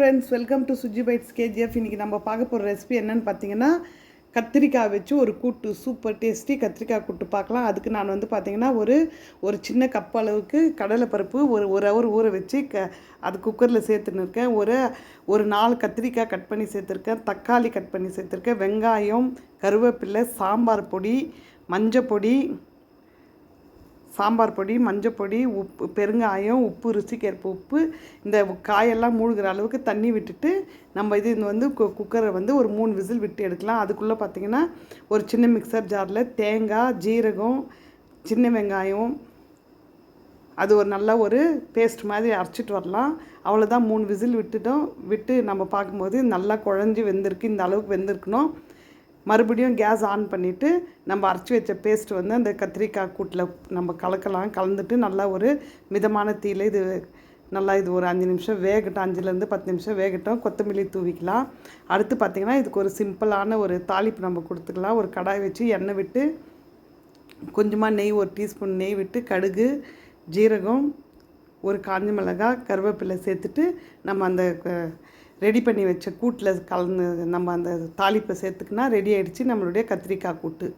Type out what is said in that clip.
Friends welcome to Suji bites KGF இன்றைக்கி நம்ம பார்க்க போகிற ரெசிபி என்னென்னு பார்த்தீங்கன்னா கத்திரிக்காய் வச்சு ஒரு கூட்டு சூப்பர் டேஸ்டி கத்திரிக்காய் கூட்டு பார்க்கலாம். அதுக்கு நான் வந்து பார்த்திங்கன்னா ஒரு ஒரு சின்ன கப் அளவுக்கு கடலைப்பருப்பு ஒரு ஒரு ஹவர் ஊற வச்சு க அது குக்கரில் சேர்த்துன்னு இருக்கேன். ஒரு ஒரு நாலு கத்திரிக்காய் கட் பண்ணி சேர்த்துருக்கேன். தக்காளி கட் பண்ணி சேர்த்துருக்கேன். வெங்காயம் கருவேப்பிலை சாம்பார் பொடி மஞ்சள் பொடி சாம்பார் பொடி மஞ்சள் பொடி உப்பு பெருங்காயம் உப்பு ருசிக்கேற்ப உப்பு இந்த காயெல்லாம் மூழ்கிற அளவுக்கு தண்ணி விட்டுட்டு நம்ம இது வந்து கு குக்கரை வந்து ஒரு மூணு விசில் விட்டு எடுக்கலாம். அதுக்குள்ளே பார்த்திங்கன்னா ஒரு சின்ன மிக்சர் ஜாரில் தேங்காய் ஜீரகம் சின்ன வெங்காயம் அது ஒரு நல்ல ஒரு பேஸ்ட் மாதிரி அரைச்சிட்டு வரலாம். அவ்வளோதான் மூணு விசில் விட்டுட்டோம். விட்டு நம்ம பார்க்கும்போது நல்லா குழஞ்சி வெந்திருக்கு. இந்த அளவுக்கு வெந்திருக்கணும். மறுபடியும் கேஸ் ஆன் பண்ணிவிட்டு நம்ம அரைச்சி வச்ச பேஸ்ட் வந்து அந்த கத்திரிக்காய் கூட்டில் நம்ம கலக்கலாம். கலந்துட்டு நல்லா ஒரு மிதமான தீயில் இது நல்லா இது ஒரு அஞ்சு நிமிஷம் வேகட்டும். அஞ்சுலேருந்து பத்து நிமிஷம் வேகட்டும். கொத்தமல்லி தூவிக்கலாம். அடுத்து பார்த்திங்கன்னா இதுக்கு ஒரு சிம்பிளான ஒரு தாளிப்பு நம்ம கொடுத்துக்கலாம். ஒரு கடாய் வச்சு எண்ணெய் விட்டு கொஞ்சமாக நெய் ஒரு டீஸ்பூன் நெய் விட்டு கடுகு ஜீரகம் ஒரு காஞ்ச மிளகாய் கருவேப்பிலை சேர்த்துட்டு நம்ம அந்த ரெடி பண்ணி வச்ச கூட்டில் கலந்து நம்ம அந்த தாளிப்பை சேர்த்துக்கினா ரெடி ஆகிடுச்சு நம்மளுடைய கத்திரிக்காய் கூட்டு.